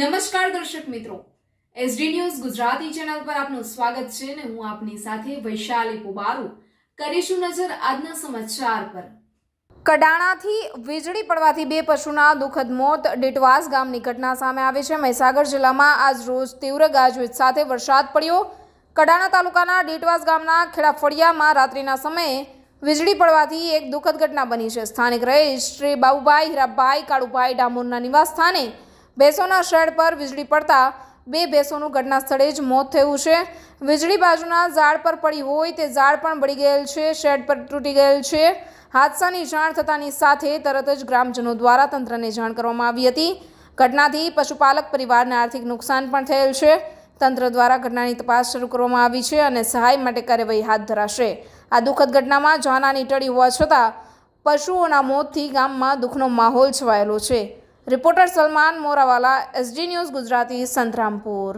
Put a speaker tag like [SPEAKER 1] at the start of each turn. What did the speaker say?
[SPEAKER 1] નમસ્કાર દર્શક મિત્રો. એસડી ન્યૂઝ ગુજરાતી ચેનલ પર આપનું સ્વાગત છે અને હું આપની સાથે વૈશાલી પુબારુ. કરીશું નજર આજના સમાચાર પર. કડાણાથી વીજળી પડવાથી બે પશુના દુઃખદ મોત ડેટવાસ ગામની ઘટના સામે આવી છે. મહીસાગર જિલ્લામાં આજ રોજ તીવ્ર ગાજવીજ સાથે વરસાદ પડ્યો. કડાણા તાલુકાના ડેટવાસ ગામના ખેડાફળિયામાં રાત્રિના સમયે વીજળી પડવાથી એક દુઃખદ ઘટના બની છે. સ્થાનિક રહીશ શ્રી બાબુભાઈ હીરાભાઈ કાળુભાઈ ડામોરના નિવાસ સ્થાને ભેંસોના શેડ પર વીજળી પડતા બે ભેંસોનું ઘટના સ્થળે જ મોત થયું છે. વીજળી બાજુના ઝાડ પર પડી હોય તે ઝાડ પણ બળી ગયેલ છે, શેડ પર તૂટી ગયેલ છે. હાદસાની જાણ થતાની સાથે તરત જ ગ્રામજનો દ્વારા તંત્રને જાણ કરવામાં આવી હતી. ઘટનાથી પશુપાલક પરિવારને આર્થિક નુકસાન પણ થયેલ છે. તંત્ર દ્વારા ઘટનાની તપાસ શરૂ કરવામાં આવી છે અને સહાય માટે કાર્યવાહી હાથ ધરાશે. આ દુઃખદ ઘટનામાં જાનહાની ટળી હોવા છતાં પશુઓના મોતથી ગામમાં દુઃખનો માહોલ છવાયેલો છે. Reporter Salman Morawala SD news Gujarati Santrampur.